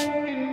ท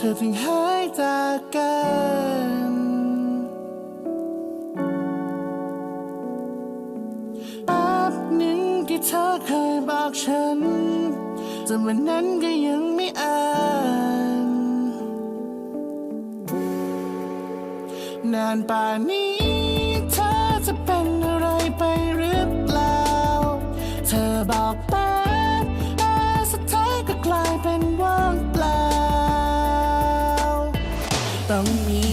เธอถึงหายจากกันแอบหนึ่งที่เธอเคยบอกฉันจนวันนั้นก็ยังไม่อ่านนานป่านนี้ 等你。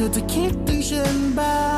เธอจะคิดถึงฉันบ้าง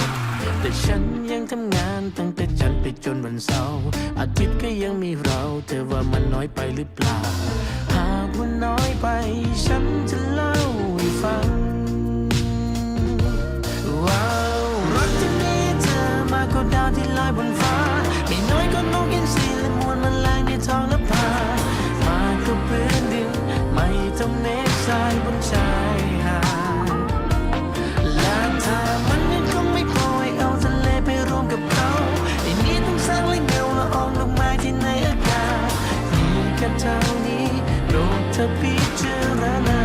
แต่ฉันยังทำงานตั้งแต่ฉันไปจนวันเสาร์อาทิตย์ก็ยังมีเรา เธอว่ามันน้อยไปหรือเปล่า หากมันน้อยไป ฉันจะเล่าให้ฟังว้าวรถที่มีเธอมากกว่าดาวที่ลอยบนฟ้าไม่น้อยก็นกอินสีและมวลมันแรงในท้องและพามากกว่าพื้นดินไม่ต้องเนสไซบนชา อพิจารณา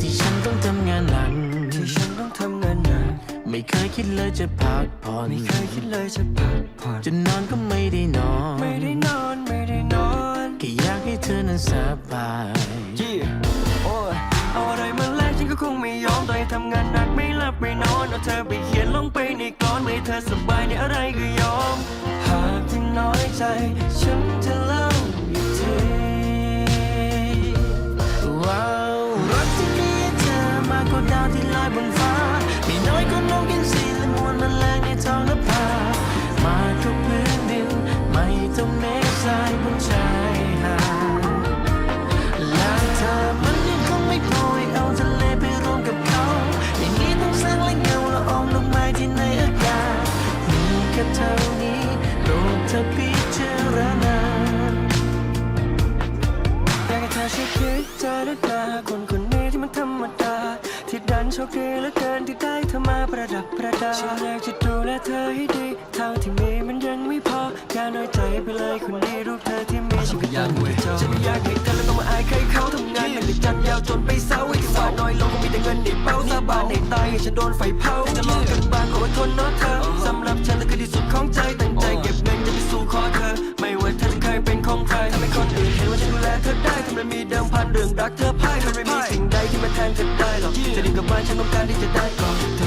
ที่ฉันต้องทำงานหนักที่ฉันต้องทำงานหนักไม่เคยคิดเลยจะพักผ่อนไม่เคยคิดเลยจะพักผ่อนจะนอนก็ไม่ได้นอน ไม่ได้นอนไม่ได้นอนแค่อยากให้เธอนั้นสบายยี่โอ้ยเอาอะไรมาแลกฉันก็คงไม่ยอมต่อยทำงานหนักไม่หลับไม่นอนเอาเธอไปเขียนลงไปในกลอนไม่ให้เธอสบายในอะไรก็ยอมหากที่น้อยใจฉันจะเล่า ดาวที่ลอยบนฟ้า มีน้อยก็นกกินสีและมวลแมลงในท้องนภามาทุกพื้นดินไม่ต้องเมฆทรายบนชา ดันโชคดีเหลือเกินที่ได้เธอมาประดับประดาฉันอยากจะดูแลเธอให้ดีเท่าที่มีมันยังไม่พออย่าน้อยใจไปเลยคนนี้รูปเธอที่มีฉันก็ยังไม่จบฉันไม่อยากให้เธอแล้วต้องมาอายใครเขาทำงานหนักแต่จันยาวจนไปเศร้าไอ้ที่ว่าน้อยลงก็มีแต่เงินในเป้าสาบานในตายให้ฉันโดนไฟเผาจะลองกันบ้างขออดทนเนาะเธอสำหรับฉันแล้วคือที่สุดของใจตั้งใจเก็บเงินจะไปสู่ขอเธอ ไม่ว่าเธอจะเคยเป็นของใครทำให้คนอื่นเห็นว่าฉันดูแลเธอได้ทำไมมีเดิมพันเรื่องรักเธอพ่ ฉันต้องการที่จะได้ก่อน